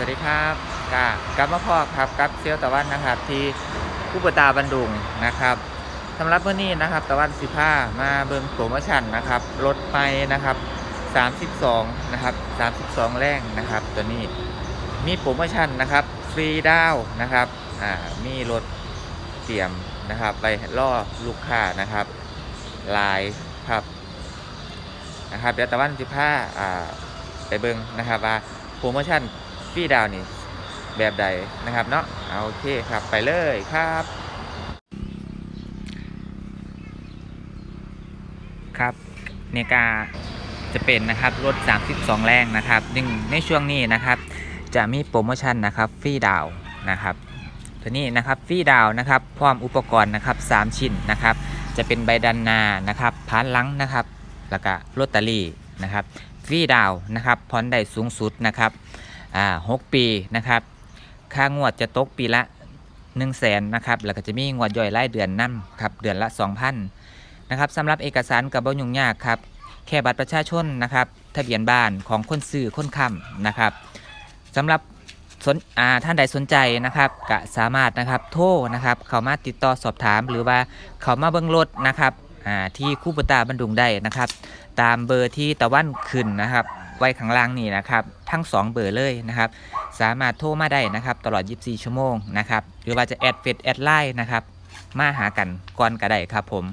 วัสดีครับกกลับมาพอครับกับเซียวตะวันนะครับ ที่ผู้ปตาบันดุงนะครับสำหรับวันนี้นะครับ ตะวันสิผ้ามาเบิ่งโปรโมชั่นนะครับรถไปนะครับ32นะครับ32 แรงนะครับตัวนี้มีโปรโมชั่นนะครับฟรีดาวนะครับอ่ามีรถเตรียมนะครับไปล่อลูกค้านะครับลายครับนะครับเดี๋ยวตะวันสิผ้าอ่าไปเบิ่งนะครับว่าโปรโมชั่น ฟรีดาวนี่แบบใดนะครับเนาะเอาโอเคครับไปเลยครับ ครับเนกาจะเป็นนะครับรถ 32 แรงนะครับซึ่งในช่วงนี้นะครับ จะมีโปรโมชั่นนะครับฟรีดาวนะครับตัวนี้นะครับฟรีดาวนะครับพร้อมอุปกรณ์นะครับ 3 ชิ้นนะครับ จะเป็นใบดันนานะครับพานลังนะครับ แล้วก็ลอตเตอรี่นะครับฟรีดาวน์นะครับผ่อนได้สูงสุดนะครับ อ่าหกปีนะครับค่างวดจะตกปีละ1 0 0 0 0แสนนะครับแล้วก็จะมีงวดย่อยรายเดือนนั่นครับเดือนละ 2,000นะครับสำหรับเอกสารกับบยุ่งยากครับแค่บัตรประชาชนนะครับทะเบียนบ้านของคนซื้อคนค้ำนะครับสำหรับสนอ่าท่านใดสนใจนะครับก็สามารถนะครับโทรนะครับเข้ามาติดต่อสอบถามหรือว่าเข้ามาเบิ้งรถนะครับอ่าที่คู่ปตาบันดุงได้นะครับ ตามเบอร์ที่ตะวันขึ้นนะครับ ไว้ข้างล่างนี่นะครับ ทั้ง 2 เบอร์เลยนะครับ สามารถโทรมาได้นะครับ ตลอด 24 ชั่วโมงนะครับ หรือว่าจะแอดเฟซแอดไลน์นะครับ มาหากันก่อนก็ได้ครับผม